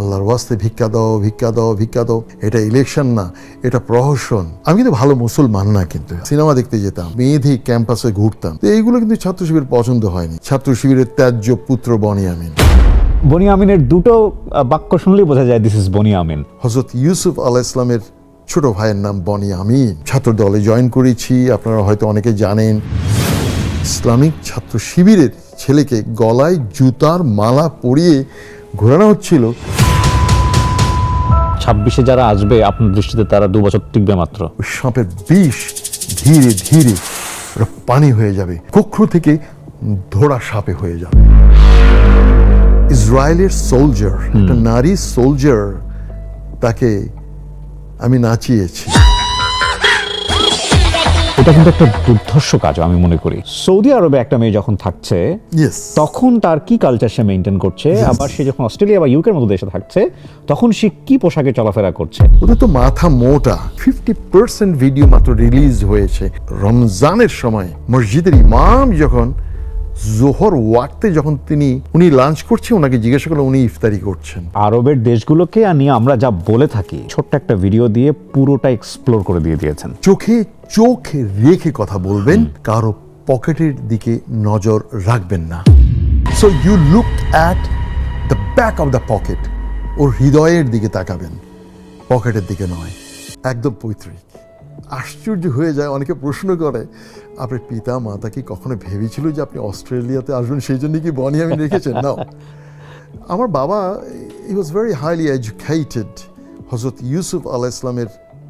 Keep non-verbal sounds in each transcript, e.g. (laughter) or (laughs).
আল্লাহর ওয়াস্তে ভিক্ষা দাও ভিক্ষা দাও ভিক্ষা দাও। এটা ইলেকশন না এটা প্রহসন। আমি কিন্তু ভালো মুসলমান না কিন্তু। সিনেমা দেখতে যেতাম মেয়েধি ক্যাম্পাসে ঘুরতাম। তো এইগুলো কিন্তু ছাত্র শিবির পছন্দ হয়নি। ছাত্র শিবিরের ত্যায্য পুত্র বনি আমিন। বনি আমিনের দুটো বাক্য শুনলেই বোঝা যায় দিস ইজ বনি আমিন। হজরত ইউসুফ আল্লাহ ইসলামের ছোট ভাইয়ের নাম বনি আমিন। ছাত্র দলে জয়েন করেছি আপনারা হয়তো অনেকে জানেন। ইসলামিক ছাত্র শিবিরের ছেলেকে গলায় জুতার মালা পরিয়ে ঘোরানো হচ্ছিল। ছাব্বিশে যারা আসবে আপনার দৃষ্টিতে তারা দু বছর টিকবে মাত্র। সাপের বিষ ধীরে ধীরে ওরা পানি হয়ে যাবে কক্ষ থেকে ধরা সাপে হয়ে যাবে। ইসরায়েলের সোলজার একটা নারী সোলজার তাকে আমি নাচিয়েছি। এটা কিন্তু একটা দুর্ধর্ষ কাজ আমি মনে করি। সৌদি আরবে একটা মেয়ে যখন থাকছে তখন তার কি কালচার সে মেনটেন করছে? আবার সে যখন অস্ট্রেলিয়া বা ইউকের মতো দেশে থাকছে তখন সে কি পোশাকে চলাফেরা করছে? ওদের তো মাথা মোটা। ফিফটি পার্সেন্ট ভিডিও মাত্র রিলিজ হয়েছে। রমজানের সময় মসজিদের ইমাম যখন জোহর ওয়াক্তে যখন তিনি উনি লাঞ্চ করছেন ওনাকে জিজ্ঞাসা করলে উনি ইফতারি করছেন? আরবের দেশগুলোকে নিয়ে আমরা যা বলে থাকি ছোট্ট একটা ভিডিও দিয়ে পুরোটা এক্সপ্লোর করে দিয়ে দিয়েছেন। চোখে চোখ রেখে কথা বলবেন কারও পকেটের দিকে নজর রাখবেন না। So you look at the back of the pocket ওর হৃদয়ের দিকে তাকাবেন পকেটের দিকে নয় একদম পৈতৃক। আশ্চর্য হয়ে যায় অনেকে প্রশ্ন করে আপনার পিতা মাতা কি কখনো ভেবেছিল যে আপনি অস্ট্রেলিয়াতে আসবেন? সেই জন্য কি বনি আমি রেখেছেন? না আমার বাবা he was very highly educated হজরত ইউসুফ আল্লাহ ইসলামের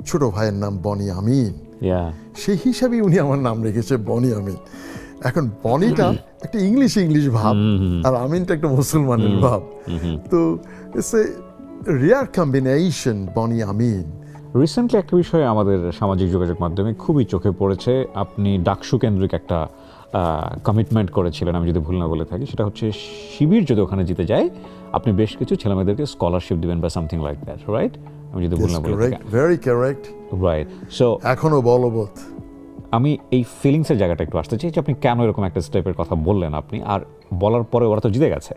ছোট ভাইয়ের নাম বনি আমিন। সেই হিসাবে উনি আমার নাম রেখেছে বনি আমিন। এখন বনিটা একটা ইংলিশ ইংলিশ ভাব আর আমিনটা একটা মুসলমানের ভাব। তো it's a rare combination Boni Amin. Recently একটা বিষয় আমাদের সামাজিক যোগাযোগ মাধ্যমে খুবই চোখে পড়েছে। আপনি ডাকসু কেন্দ্রিক একটা কমিটমেন্ট করেছিলেন আমি যদি ভুল না বলে থাকি। সেটা হচ্ছে শিবির যদি ওখানে জিতে যায় আপনি বেশ কিছু ছেলেমেয়েদেরকে স্কলারশিপ দিবেন বা সামথিং লাইক দ্যাট রাইট আমি যদি ভুল না বলে থাকি। ভেরি কারেক্ট রাইট সো এখনও বলবৎ। আমি এই ফিলিংসের জায়গাটা একটু আসতে চাই যে আপনি কেন এরকম একটা স্টেপের কথা বললেন আপনি আর বলার পরে ওরা তো জিতে গেছে।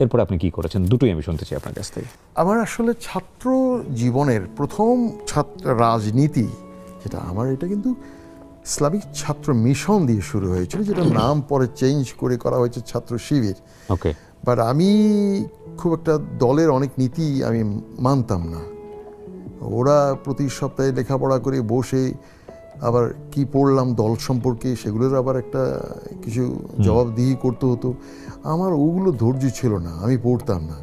এরপরে আপনি কি করেছেন? দুটোই আমি শুনতে চাই আপনার কাছ থেকে। আমার আসলে ছাত্র জীবনের প্রথম ছাত্র রাজনীতি যেটা আমার এটা কিন্তু ইসলামিক ছাত্র মিশন দিয়ে শুরু হয়েছিল যেটা নাম পরে চেঞ্জ করে করা হয়েছে ছাত্র শিবির। ওকে। বাট আমি খুব একটা দলের অনেক নীতি আমি মানতাম না। ওরা প্রতি সপ্তাহে লেখাপড়া করে বসে আবার কি পড়লাম দল সম্পর্কে সেগুলোর আবার একটা কিছু জবাবদিহি করতে হতো। আমার ওগুলো ধৈর্য ছিল না, আমি পড়তাম না।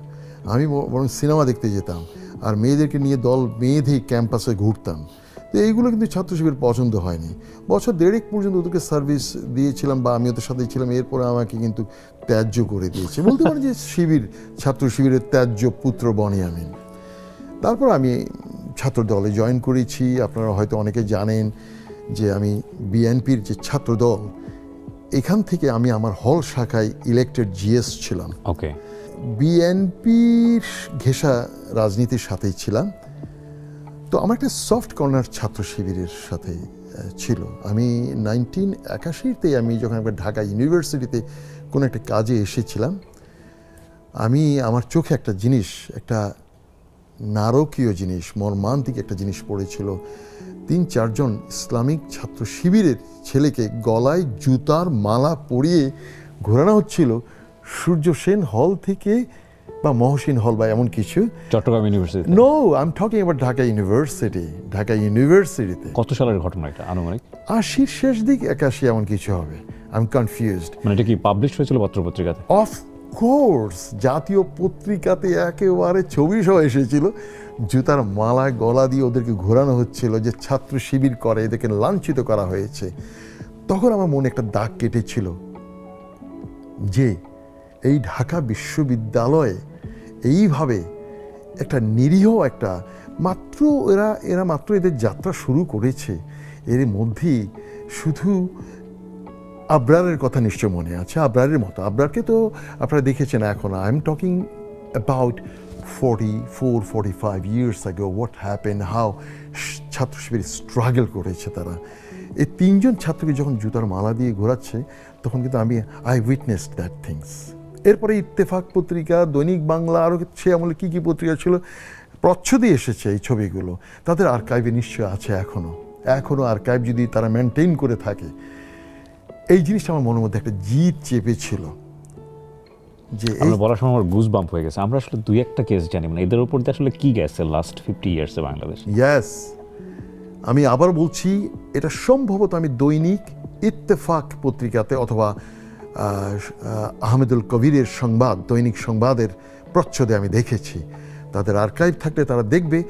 আমি বরং সিনেমা দেখতে যেতাম আর মেয়েদেরকে নিয়ে দল মেয়েধি ক্যাম্পাসে ঘুরতাম। তো এইগুলো কিন্তু ছাত্র শিবির পছন্দ হয়নি। বছর দেড়েক পর্যন্ত ওদেরকে সার্ভিস দিয়েছিলাম বা আমি ওদের সাথে ছিলাম, এরপরে আমাকে কিন্তু ত্যায্য করে দিয়েছে। বলতে পারেন যে শিবির, ছাত্র শিবিরের ত্যায্য পুত্র বনি আমিন। তারপর আমি ছাত্র দলে জয়েন করেছি। আপনারা হয়তো অনেকে জানেন যে আমি বিএনপির যে ছাত্র দল এখান থেকে আমি আমার হল শাখায় ইলেক্টেড জিএস ছিলাম। ওকে বিএনপির ঘেঁষা রাজনীতির সাথেই ছিলাম। তো আমার একটা সফট কর্নার ছাত্র শিবিরের সাথে ছিল। আমি নাইনটিন একাশিতে আমি যখন একবার ঢাকা ইউনিভার্সিটিতে কোনো একটা কাজে এসেছিলাম আমি আমার চোখে একটা জিনিস একটা নারকীয় জিনিস মর্মান্তিক একটা জিনিস পড়েছিল। তিন চারজন ইসলামিক ছাত্র শিবিরের ছেলেকে গলায় জুতার মালা পরিয়ে ঘোরানো হচ্ছিল। সূর্য সেন হল থেকে বা মহসিন হল বা এমন কিছু। Chittagong university no I am talking about Dhaka university. Dhaka ইউনিভার্সিটিতে। কত সালের ঘটনা এটা আনুমানিক? আশির শেষ দিক একাশি এমন কিছু হবে। আই এম কনফিউজড মানে এটা কি পাবলিশ হয়েছিল পত্রপত্রিকাতে অফ কোর্স, জাতীয় পত্রিকাতে একেবারে ছবি সহ এসেছিল। জুতার মালা, গলা দিয়ে ওদেরকে ঘোরানো হচ্ছিল যে ছাত্র শিবির করে, এদেরকে লাঞ্ছিত করা হয়েছে। তখন আমার মনে একটা দাগ কেটেছিল যে এই ঢাকা বিশ্ববিদ্যালয়ে এইভাবে একটা নিরীহ একটা মাত্র এরা এরা মাত্র এদের যাত্রা শুরু করেছে। এর মধ্যেই শুধু আবরারের কথা নিশ্চয় মনে আছে, আবরারের মতো। আবরারকে তো আপনারা দেখেছেন এখন I am talking about forty four forty five years আগে what happen how Chhatra Shibir struggle করেছে তারা। এই তিনজন ছাত্রকে যখন জুতার মালা দিয়ে ঘোরাচ্ছে, তখন কিন্তু আমি আই উইটনেস দ্যাট থিংস এরপরে ইত্তেফাক পত্রিকা, দৈনিক বাংলা আরও সে আমলে কী কী পত্রিকা ছিল, প্রচ্ছদে এসেছে এই ছবিগুলো। তাদের আর্কাইভে নিশ্চয় আছে এখনও। এখনও আর্কাইভ যদি তারা মেনটেন করে থাকে এই জিনিসটা আমার মনের মধ্যে একটা জিদ চেপেছিল যে আমরা বলার সময় আমার গুজ বাম্প হয়ে গেছে। আমরা আসলে দুই একটা কেস জানি না এদের উপর আসলে কি গেছে লাস্ট ফিফটি ইয়ার্সে বাংলাদেশ? ইয়াস আমি আবার বলছি এটা সম্ভবত আমি দৈনিক ইত্তেফাক পত্রিকাতে অথবা আহ, আহ, আহমেদুল কবিরের সংবাদ দৈনিক সংবাদের প্রচ্ছদে আমি দেখেছি। তাদের আর্কাইভ থাকলে তারা দেখবে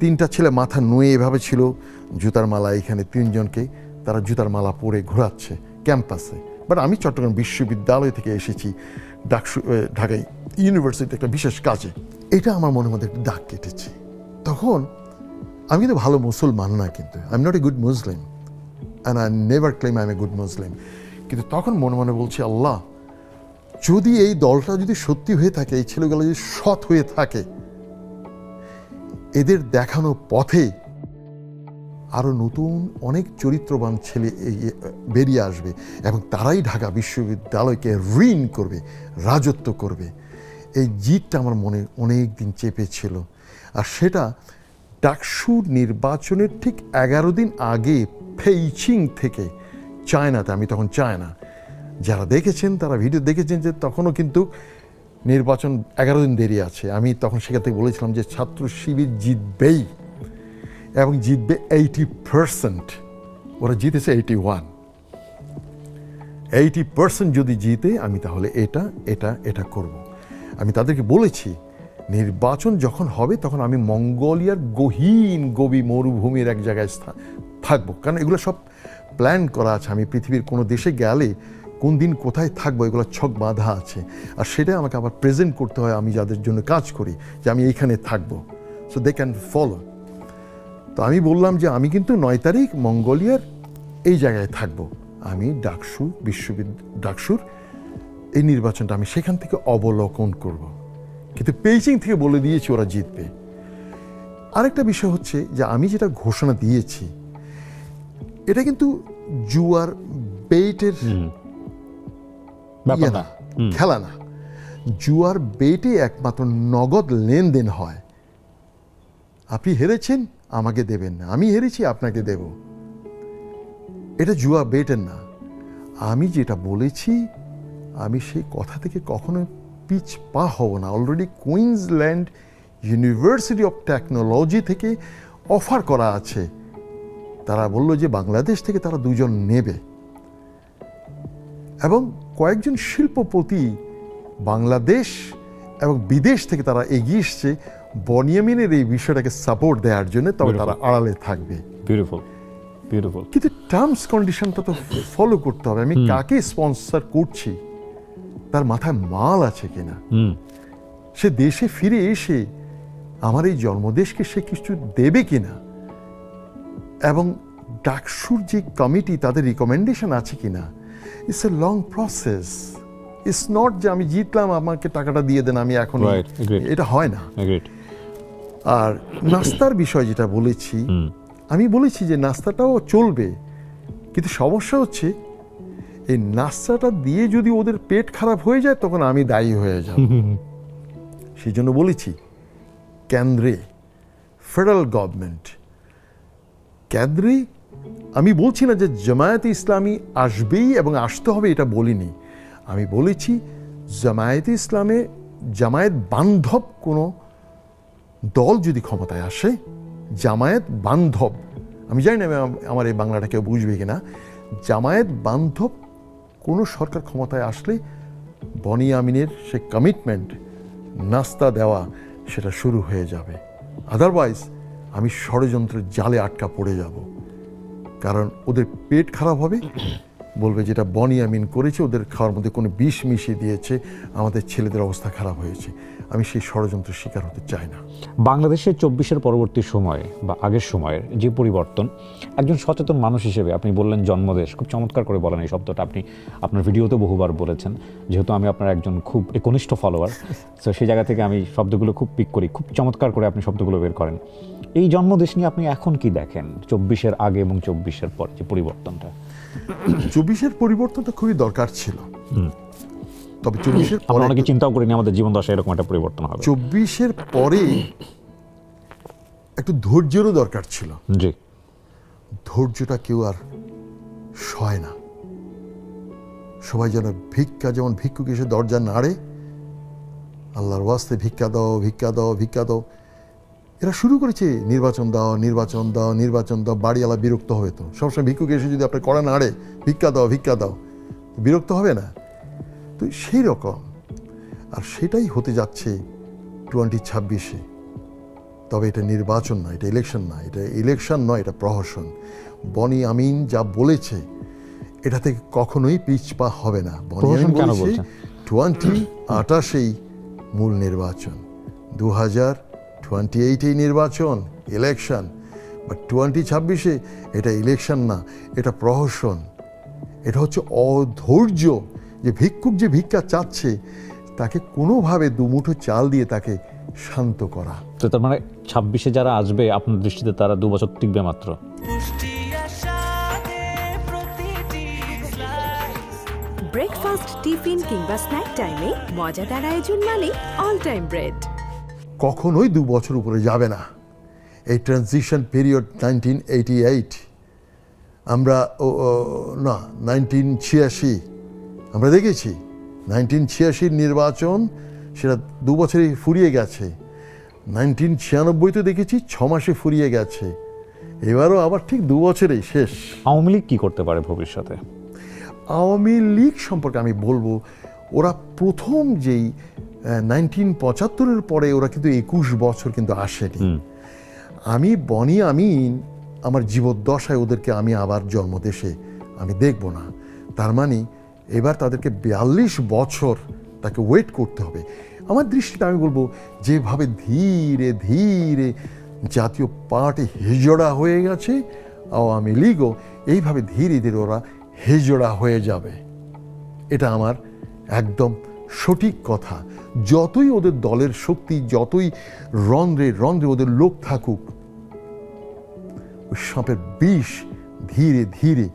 তিনটা ছেলে মাথা নুয়ে এভাবে ছিল জুতার মালা এখানে তিনজনকে তারা জুতার মালা পরে ঘোরাচ্ছে। ক্যাম্পাসে। বাট আমি চট্টগ্রাম বিশ্ববিদ্যালয় থেকে এসেছি, ডাকসু ঢাকায় ইউনিভার্সিটিতে একটা বিশেষ কাজে। এটা আমার মনের মধ্যে একটা দাগ কেটেছে। তখন আমি কিন্তু ভালো মুসলমান না কিন্তু। I am not a good Muslim and I never claim I am a good Muslim কিন্তু তখন মনে মনে বলছি, আল্লাহ, যদি এই দলটা যদি সত্যি হয়ে থাকে, এই ছেলেগুলো যদি সৎ হয়ে থাকে, এদের দেখানো পথে আরও নতুন অনেক চরিত্রবান ছেলে বেরিয়ে আসবে এবং তারাই ঢাকা বিশ্ববিদ্যালয়কে ঋণ করবে, রাজত্ব করবে। এই জিতটা আমার মনে অনেক দিন চেপেছিল আর সেটা ডাকসুর নির্বাচনের ঠিক এগারো দিন আগে ফেইচিং থেকে চায়নাতে, আমি তখন চায়না। যারা দেখেছেন, তারা ভিডিও দেখেছেন যে তখনও কিন্তু নির্বাচন এগারো দিন দেরি আছে। আমি তখন সেখান থেকে বলেছিলাম যে ছাত্র শিবির জিতবেই। এবং জিতবে এইটি পার্সেন্ট ওরা জিতেছে এইটি ওয়ান এইটি পার্সেন্ট যদি জিতে, আমি তাহলে এটা এটা এটা করব। আমি তাদেরকে বলেছি, নির্বাচন যখন হবে, তখন আমি মঙ্গোলিয়ার গহীন গবি মরুভূমির এক জায়গায় থাকব। কারণ এগুলো সব প্ল্যান করা আছে। আমি পৃথিবীর কোনো দেশে গেলে কোন দিন কোথায় থাকব, এগুলো ছক বাঁধা আছে। আর সেটা আমাকে আবার প্রেজেন্ট করতে হয়, আমি যাদের জন্য কাজ করি, যে আমি এইখানে থাকব। সো দে ক্যান ফলো তো আমি বললাম যে আমি কিন্তু নয় তারিখ মঙ্গোলিয়ার এই জায়গায় থাকব। আমি ডাকসু বিশ্ববিদ্যালয় ডাকসুর এই নির্বাচনটা আমি সেখান থেকে অবলোকন করব। কিন্তু পেইচিং থেকে বলে দিয়েছি ওরা জিতবে। আরেকটা বিষয় হচ্ছে যে আমি যেটা ঘোষণা দিয়েছি এটা কিন্তু জুয়ার বেইটের ব্যাপার ইয়ে না খেলা না। জুয়ার বেটে একমাত্র নগদ লেনদেন হয়। আপনি হেরেছেন আমাকে দেবেন না। আমি হেরেছি, আপনাকে দেব। এটা জুয়া বেটের না। আমি যেটা বলেছি, আমি সেই কথা থেকে কখনো পিচ পা হব না। Already Queensland University of Technology থেকে অফার করা আছে। তারা বলল যে বাংলাদেশ থেকে তারা দুজন নেবে। এবং কয়েকজন শিল্পপতি বাংলাদেশ এবং বিদেশ থেকে তারা এগিয়ে এসছে। বনিয়ামিনের এই বিষয়টাকে সাপোর্ট দেওয়ার জন্য তবে তারা আড়ালে থাকবে। বিউটিফুল বিউটিফুল কিন্তু টার্মস কন্ডিশনটা তো ফলো করতে হবে। আমি কাকে স্পন্সর করছি? তার মাথায় মাল আছে কিনা? সে দেশে ফিরে এসে আমার এই জন্মদেশকে সে কিছু দেবে কিনা? এবং ডাকসুর যে কমিটি তাদের রিকমেন্ডেশন আছে কিনা? It's a long process it's not যে আমি জিতলাম আমাকে টাকাটা দিয়ে দেন আমি এখন এটা হয় না। আর নাস্তার বিষয় যেটা বলেছি আমি বলেছি যে নাস্তাটাও চলবে কিন্তু সমস্যা হচ্ছে এই নাস্তাটা দিয়ে যদি ওদের পেট খারাপ হয়ে যায় তখন আমি দায়ী হয়ে যাব। (laughs) সেই জন্য বলেছি কেন্দ্রে ফেডারেল গভর্নমেন্ট কেন্দ্রে আমি বলছি না যে জামায়াতে ইসলামী আসবেই এবং আসতে হবে এটা বলিনি। আমি বলেছি জামায়াতে ইসলামে জামায়াত বান্ধব কোনো দল যদি ক্ষমতায় আসে, জামায়াত বান্ধব, আমি জানি না আমার এই বাংলাটা কেউ বুঝবে কিনা, জামায়াত বান্ধব কোনো সরকার ক্ষমতায় আসলে বনি আমিনের সে কমিটমেন্ট নাস্তা দেওয়া, সেটা শুরু হয়ে যাবে। আদারওয়াইজ আমি ষড়যন্ত্রের জালে আটকা পড়ে যাব। কারণ ওদের পেট খারাপ হবে বলবে যেটা বনি আমিন করেছে ওদের খাওয়ার মধ্যে কোনো বিষ মিশিয়ে দিয়েছে আমাদের ছেলেদের অবস্থা খারাপ হয়েছে। আমি সেই ষড়যন্ত্রের শিকার হতে চাই না। বাংলাদেশের চব্বিশের পরবর্তী সময়ে বা আগের সময়ের যে পরিবর্তন একজন সচেতন মানুষ হিসেবে আপনি বললেন জন্মদেশ খুব চমৎকার করে বলেন এই শব্দটা আপনি। আপনার ভিডিওতে বহুবার বলেছেন যেহেতু আমি আপনার একজন খুব একনিষ্ঠ ফলোয়ার তো (laughs) সেই জায়গা থেকে আমি শব্দগুলো খুব পিক করি খুব চমৎকার করে আপনি শব্দগুলো বের করেন। এই জন্মদেশ নিয়ে আপনি এখন কি দেখেন? চব্বিশের আগে এবং চব্বিশের পর যে পরিবর্তনটা। চব্বিশের পরিবর্তনটা খুবই দরকার ছিল। তবে চব্বিশের পরে অনেকে চিন্তাও করিনি আমাদের জীবন দশা এরকম একটা পরিবর্তন হবে। চব্বিশের পরে একটু ধৈর্যেরও দরকার ছিল। জি। ধৈর্যটা কেউ আর সয় না। সবাই যেন ভিক্ষা যেমন ভিক্ষুক এসে দরজা নাড়ে আল্লাহর ওয়াস্তে ভিক্ষা দাও ভিক্ষা দাও ভিক্ষা দাও। এরা শুরু করেছে নির্বাচন দাও নির্বাচন দাও নির্বাচন দাও বাড়িওয়ালা বিরক্ত হবে তো। সবসময় ভিক্ষুক এসে যদি আপনার কড়া নাড়ে ভিক্ষা দাও ভিক্ষা দাও বিরক্ত হবে না? তো সেই রকম। আর সেটাই হতে যাচ্ছে টোয়েন্টি ছাব্বিশে। তবে এটা নির্বাচন নয় এটা ইলেকশন না এটা ইলেকশন নয় এটা প্রহসন। বনি আমিন যা বলেছে এটা থেকে কখনোই পিছপা হবে না। বনি আমিন বলেছে? টোয়েন্টি আটাশেই মূল নির্বাচন দু হাজার টোয়েন্টি এইটেই নির্বাচন ইলেকশন বাট টোয়েন্টি ছাব্বিশে এটা ইলেকশন না এটা প্রহসন। এটা হচ্ছে অধৈর্য। যে ভিক্ষুক যে ভিক্ষা চাচ্ছে তাকে কোনোভাবে দুমুঠো চাল দিয়ে তাকে শান্ত করা। তো তার মানে ছাব্বিশে যারা আসবে আপনার দৃষ্টিতে তারা দু বছর টিকবে মাত্র? ব্রেকফাস্ট টিফিন কিংবা স্ন্যাক টাইমে মজাদার আয়োজন মানে অল টাইম ব্রেড কখনোই দু বছর উপরে যাবে না। এই transition period nineteen eighty eight আমরা না নাইনটিন ছিয়াশি আমরা দেখেছি নাইনটিন ছিয়াশির নির্বাচন সেটা দু বছরই ফুরিয়ে গেছে। নাইনটিন ছিয়ানব্বই তো দেখেছি ছ মাসে ফুরিয়ে গেছে। এবারও আবার ঠিক দু বছরেই শেষ। আওয়ামী লীগ কি করতে পারে ভবিষ্যতে? আওয়ামী লীগ সম্পর্কে আমি বলব ওরা প্রথম যেই নাইনটিন পঁচাত্তরের পরে ওরা কিন্তু একুশ বছর কিন্তু আসেনি। আমি বনি আমিন আমার জীবদ্দশায় ওদেরকে আমি আবার জন্মদেশে আমি দেখব না। তার মানে এবার তাদেরকে বিয়াল্লিশ বছর তাকে ওয়েট করতে হবে। আমার দৃষ্টিতে আমি বলব যেভাবে ধীরে ধীরে জাতীয় পার্টি হেজড়া হয়ে গেছে আওয়ামী লীগও এইভাবে ধীরে ধীরে ওরা হেজড়া হয়ে যাবে। এটা আমার একদম সঠিক কথা। যতই ওদের দলের শক্তি, যতই রন্ধ্রে রন্ধ্রে ওদের লোক থাকুক, ওই সাপের বিষ ধীরে ধীরে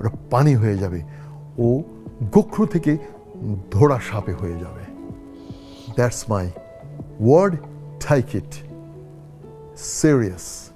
ওরা পানি হয়ে যাবে। ও গোখ্র থেকে ধোড়া সাপে হয়ে যাবে। That's my word take it serious